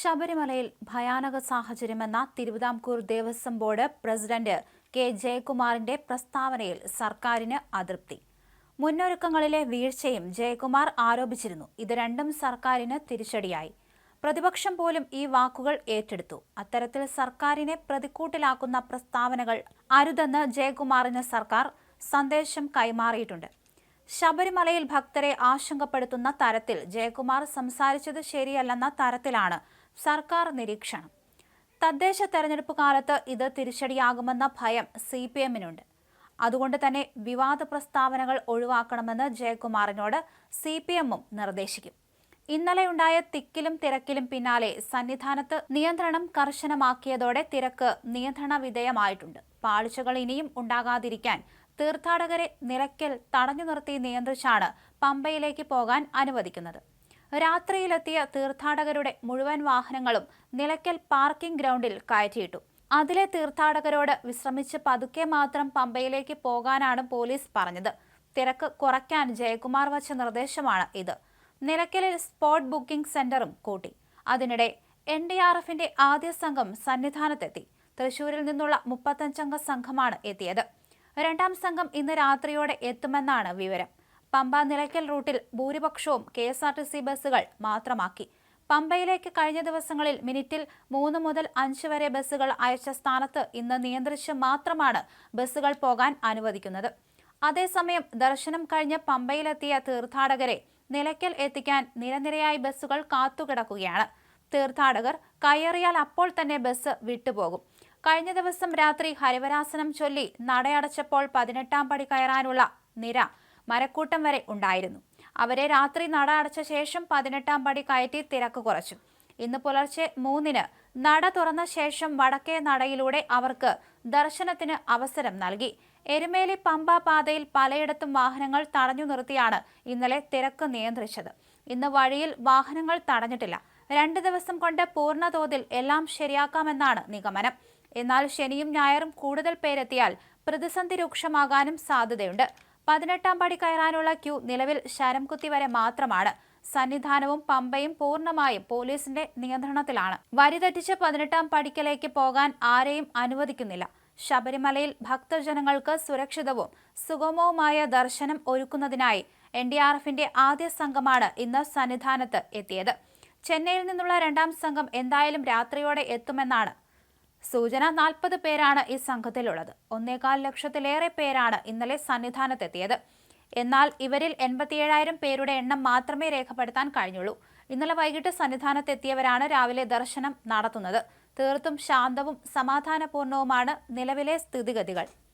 ശബരിമലയിൽ ഭയാനക സാഹചര്യമെന്ന Thiruvithamkoor Devaswom board president K ജയകുമാറിന്റെ പ്രസ്താവനയിൽ സർക്കാരിന് അതൃപ്തി. മുന്നൊരുക്കങ്ങളിലെ വീഴ്ചയും ജയകുമാർ ആരോപിച്ചിരുന്നു. ഇത് രണ്ടും സർക്കാരിന് തിരിച്ചടിയായി. പ്രതിപക്ഷം പോലും ഈ വാക്കുകൾ ഏറ്റെടുത്തു. അത്തരത്തിൽ സർക്കാരിനെ പ്രതിക്കൂട്ടിലാക്കുന്ന പ്രസ്താവനകൾ അരുതെന്ന് ജയകുമാറിന് സർക്കാർ സന്ദേശം കൈമാറിയിട്ടുണ്ട്. ശബരിമലയിൽ ഭക്തരെ ആശങ്കപ്പെടുത്തുന്ന തരത്തിൽ ജയകുമാർ സംസാരിച്ചത് ശരിയല്ലെന്ന തരത്തിലാണ് സർക്കാർ നിരീക്ഷണം. തദ്ദേശ തെരഞ്ഞെടുപ്പ് കാലത്ത് ഇത് തിരിച്ചടിയാകുമെന്ന ഭയം സി പി എമ്മിനുണ്ട് അതുകൊണ്ട് തന്നെ വിവാദ പ്രസ്താവനകൾ ഒഴിവാക്കണമെന്ന് ജയകുമാറിനോട് സി പി എമ്മും നിർദ്ദേശിക്കും ഇന്നലെയുണ്ടായ തിക്കിലും തിരക്കിലും പിന്നാലെ സന്നിധാനത്ത് നിയന്ത്രണം കർശനമാക്കിയതോടെ തിരക്ക് നിയന്ത്രണ വിധേയമായിട്ടുണ്ട്. പാളിച്ചകൾ ഇനിയും ഉണ്ടാകാതിരിക്കാൻ തീർത്ഥാടകരെ നിലയ്ക്കൽ തടഞ്ഞു നിർത്തി നിയന്ത്രിച്ചാണ് പമ്പയിലേക്ക് പോകാൻ അനുവദിക്കുന്നത്. രാത്രിയിലെത്തിയ തീർത്ഥാടകരുടെ മുഴുവൻ വാഹനങ്ങളും നിലയ്ക്കൽ പാർക്കിംഗ് ഗ്രൗണ്ടിൽ കയറ്റിയിട്ടു. അതിലെ തീർത്ഥാടകരോട് വിശ്രമിച്ച് പതുക്കെ മാത്രം പമ്പയിലേക്ക് പോകാനാണ് പോലീസ് പറഞ്ഞത്. തിരക്ക് കുറയ്ക്കാൻ ജയകുമാർ വച്ച നിർദ്ദേശമാണ് ഇത്. നിലയ്ക്കലിൽ സ്പോട്ട് ബുക്കിംഗ് സെന്ററും കൂട്ടി. അതിനിടെ എൻ ഡി ആർ എഫിന്റെ ആദ്യ സംഘം സന്നിധാനത്തെത്തി. തൃശൂരിൽ നിന്നുള്ള മുപ്പത്തഞ്ചംഗ സംഘമാണ് എത്തിയത്. രണ്ടാം സംഘം ഇന്ന് രാത്രിയോടെ എത്തുമെന്നാണ് വിവരം. പമ്പ നിലയ്ക്കൽ റൂട്ടിൽ ഭൂരിപക്ഷവും K S R T C ബസ്സുകൾ മാത്രമാക്കി. പമ്പയിലേക്ക് കഴിഞ്ഞ ദിവസങ്ങളിൽ മിനിറ്റിൽ മൂന്ന് മുതൽ അഞ്ച് വരെ ബസ്സുകൾ അയച്ച സ്ഥാനത്ത് ഇന്ന് നിയന്ത്രിച്ച് മാത്രമാണ് ബസ്സുകൾ പോകാൻ അനുവദിക്കുന്നത്. അതേസമയം ദർശനം കഴിഞ്ഞ് പമ്പയിലെത്തിയ തീർത്ഥാടകരെ നിലയ്ക്കൽ എത്തിക്കാൻ നിരനിരയായി ബസ്സുകൾ കാത്തുകിടക്കുകയാണ്. തീർത്ഥാടകർ കയറിയാൽ അപ്പോൾ തന്നെ ബസ് വിട്ടുപോകും. കഴിഞ്ഞ ദിവസം രാത്രി ഹരിവരാസനം ചൊല്ലി നടയടച്ചപ്പോൾ പതിനെട്ടാം പടി കയറാനുള്ള നിര മരക്കൂട്ടം വരെ ഉണ്ടായിരുന്നു. അവരെ രാത്രി നട അടച്ച ശേഷം പതിനെട്ടാം പടി കയറ്റി തിരക്ക് കുറച്ചു. ഇന്ന് പുലർച്ചെ മൂന്നിന് നട തുറന്ന ശേഷം വടക്കേ നടയിലൂടെ അവർക്ക് ദർശനത്തിന് അവസരം നൽകി. എരുമേലി പമ്പ പാതയിൽ പലയിടത്തും വാഹനങ്ങൾ തടഞ്ഞു നിർത്തിയാണ് ഇന്നലെ തിരക്ക് നിയന്ത്രിച്ചത്. ഇന്ന് വഴിയിൽ വാഹനങ്ങൾ തടഞ്ഞിട്ടില്ല. രണ്ട് ദിവസം കൊണ്ട് പൂർണതോതിൽ എല്ലാം ശരിയാക്കാമെന്നാണ് നിഗമനം. എന്നാൽ ശനിയും ഞായറും കൂടുതൽ പേരെത്തിയാൽ പ്രതിസന്ധി രൂക്ഷമാകാനും സാധ്യതയുണ്ട്. പതിനെട്ടാം പടി കയറാനുള്ള ക്യൂ നിലവിൽ ശരംകുത്തി വരെ മാത്രമാണ്. സന്നിധാനവും പമ്പയും പൂർണമായും പോലീസിന്റെ നിയന്ത്രണത്തിലാണ്. വരിതെറ്റിച്ച് പതിനെട്ടാം പടിക്കലേക്ക് പോകാൻ ആരെയും അനുവദിക്കുന്നില്ല. ശബരിമലയിൽ ഭക്തജനങ്ങൾക്ക് സുരക്ഷിതവും സുഗമവുമായ ദർശനം ഒരുക്കുന്നതിനായി എൻ ഡി ആർ എഫിന്റെ ആദ്യ സംഘമാണ് ഇന്ന് സന്നിധാനത്ത് എത്തിയത്. ചെന്നൈയിൽ നിന്നുള്ള രണ്ടാം സംഘം എന്തായാലും രാത്രിയോടെ എത്തുമെന്നാണ് സൂചന നാൽപ്പത് പേരാണ് ഈ സംഘത്തിലുള്ളത്. ഒന്നേകാൽ ലക്ഷത്തിലേറെ പേരാണ് ഇന്നലെ സന്നിധാനത്തെത്തിയത്. എന്നാൽ ഇവരിൽ എൺപത്തിയേഴായിരം പേരുടെ എണ്ണം മാത്രമേ രേഖപ്പെടുത്താൻ കഴിഞ്ഞുള്ളൂ. ഇന്നലെ വൈകിട്ട് സന്നിധാനത്തെത്തിയവരാണ് രാവിലെ ദർശനം നടത്തുന്നത്. തീർത്തും ശാന്തവും സമാധാനപൂർണവുമാണ് നിലവിലെ സ്ഥിതിഗതികൾ.